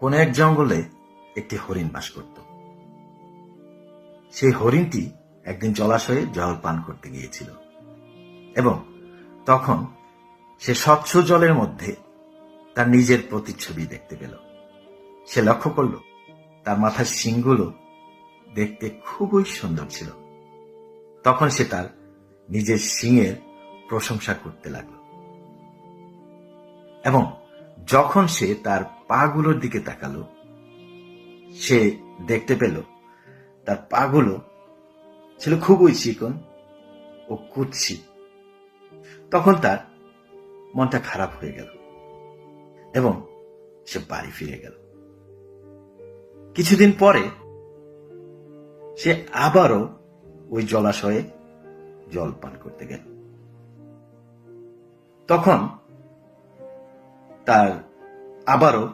কোন এক জঙ্গলে একটি হরিণ বাস করত। সেই হরিণটি একদিন জলাশয়ে জল পান করতে গিয়েছিল এবং তখন সে স্বচ্ছ জলের মধ্যে তার নিজের প্রতিচ্ছবি দেখতে পেল। সে লক্ষ্য করল, তার মাথার শিংগুলো দেখতে খুবই সুন্দর ছিল। তখন সে তার নিজের শিংয়ের প্রশংসা করতে লাগল। এবং যখন সে তার পাগুলোর দিকে তাকালো। সে দেখতে পেল, তার পাগুলো ছিল খুবই চিকন ও কুৎসি। তখন তার মনটা খারাপ হয়ে গেল এবং সে বাড়ি ফিরে গেল। কিছুদিন পরে সে আবারও ওই জলাশয়ে জল পান করতে গেল। তখন তার আবারও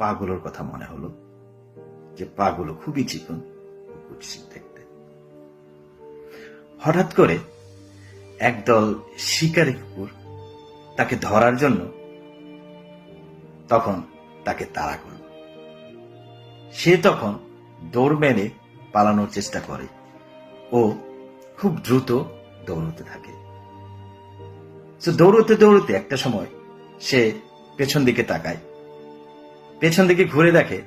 পাগুলোর কথা মনে হলো যে পাগুলো খুবই চিকন কুৎসিত দেখতে। হঠাৎ করে একদল শিকারী কুকুর তাকে ধরার জন্য তখন তাকে তাড়া করল। সে তখন দৌড় মেরে পালানোর চেষ্টা করে ও খুব দ্রুত দৌড়তে থাকে। দৌড়তে দৌড়তে একটা সময় সে পেছন দিকে তাকায় পেছন দিকে ঘুরে দেখে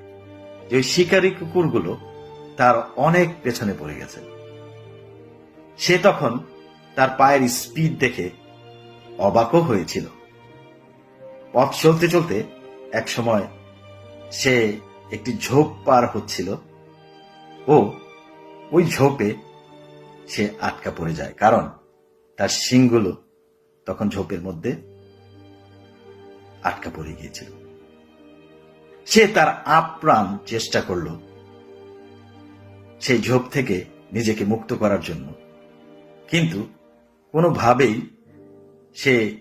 যে ওই শিকারী কুকুরগুলো তার অনেক পেছনে পড়ে গেছে। সে তখন তার পায়ের স্পিড দেখে অবাকও হয়েছিল। পথ চলতে চলতে এক সময় সে একটি ঝোপ পার হচ্ছিল ও ওই ঝোপে সে আটকা পড়ে যায় কারণ তার শিংগুলো তখন ঝোপের মধ্যে আটকা পড়ে গিয়েছিল। সে তার আপ্রাণ চেষ্টা করল। সেই ঝোপ থেকে নিজেকে মুক্ত করার জন্য। কিন্তু কোনোভাবেই সে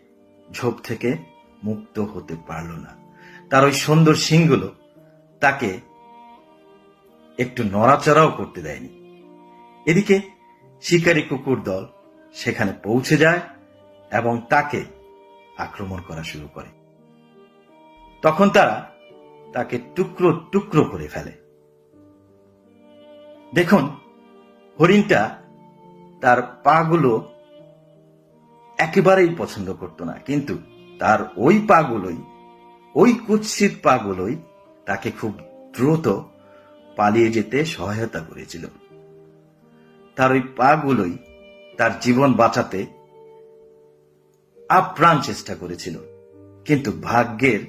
ঝোপ থেকে মুক্ত হতে পারল না। তার ওই সুন্দর শিংগুলো তাকে একটু নড়াচড়াও করতে দেয়নি। এদিকে শিকারী কুকুর দল সেখানে পৌঁছে যায় এবং তাকে আক্রমণ করা শুরু করে। তখন তারা তাকে টুকরো টুকরো করে ফেলে। দেখুন, হরিণটা তার পাগুলো একেবারেই পছন্দ করত না, কিন্তু তার ওই পাগুলোই, ওই কুৎসিত পাগুলোই তাকে খুব দ্রুত পালিয়ে যেতে সহায়তা করেছিল। তার ওই পাগুলোই তার জীবন বাঁচাতে আপ্রাণ চেষ্টা করেছিল, কিন্তু ভাগ্যের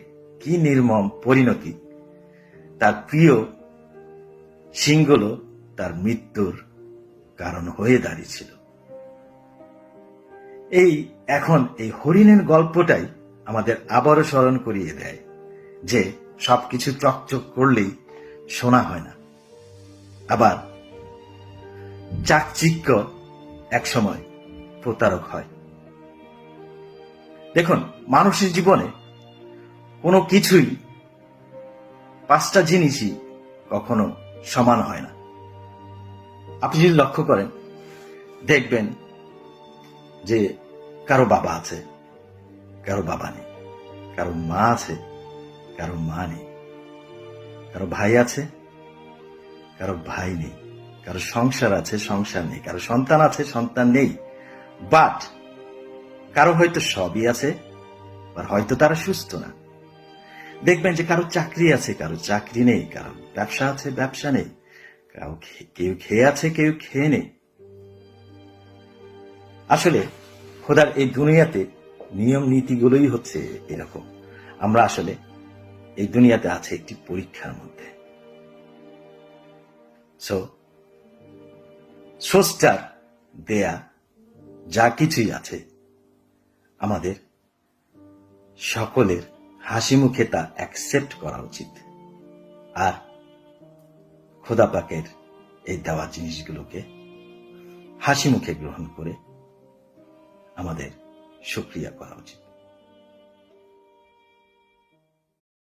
কি নির্মম পরিণতি? তার প্রিয় সিংগুলো তার মৃত্যুর কারণ হয়ে দাঁড়িয়েছিল। এই এখন এই হরিণের গল্পটাই আমাদের আবারও স্মরণ করিয়ে দেয় যে সবকিছু চকচক করলেই শোনা হয় না। আবার চাকচিক্য একসময় প্রতারক হয়। দেখুন, মানুষের জীবনে কোনো কিছুই, পাঁচটা জিনিসই কখনো সমান হয় না। আপনি যদি লক্ষ্য করেন, দেখবেন যে কারও বাবা আছে, কারও বাবা নেই, কারও মা আছে, কারও মা নেই, কারও ভাই আছে, কারও ভাই নেই, কারও সংসার আছে, সংসার নেই, কারও সন্তান আছে, সন্তান নেই বাট কারও হয়তো সবই আছে আর হয়তো তারা সুস্থ না। দেখবেন যে কারও চাকরি আছে, কারও চাকরি নেই, কারও ব্যবসা আছে, ব্যবসা নেই। কারও কেউ খেয়ে আছে, কেউ খেয়ে নেই। আসলে খোদার এই দুনিয়াতে নিয়ম নীতিগুলোই হচ্ছে এরকম। আমরা আসলে এই দুনিয়াতে আছে একটি পরীক্ষার মধ্যে। সো স্রষ্টার দেয়া যা কিছুই আছে, আমাদের সকলের হাসি মুখে তা অ্যাকসেপ্ট করা উচিত। আর খোদা পাকের এই দেওয়া জিনিসগুলোকে হাসি মুখে গ্রহণ করে আমাদের সুক্রিয়া করা উচিত।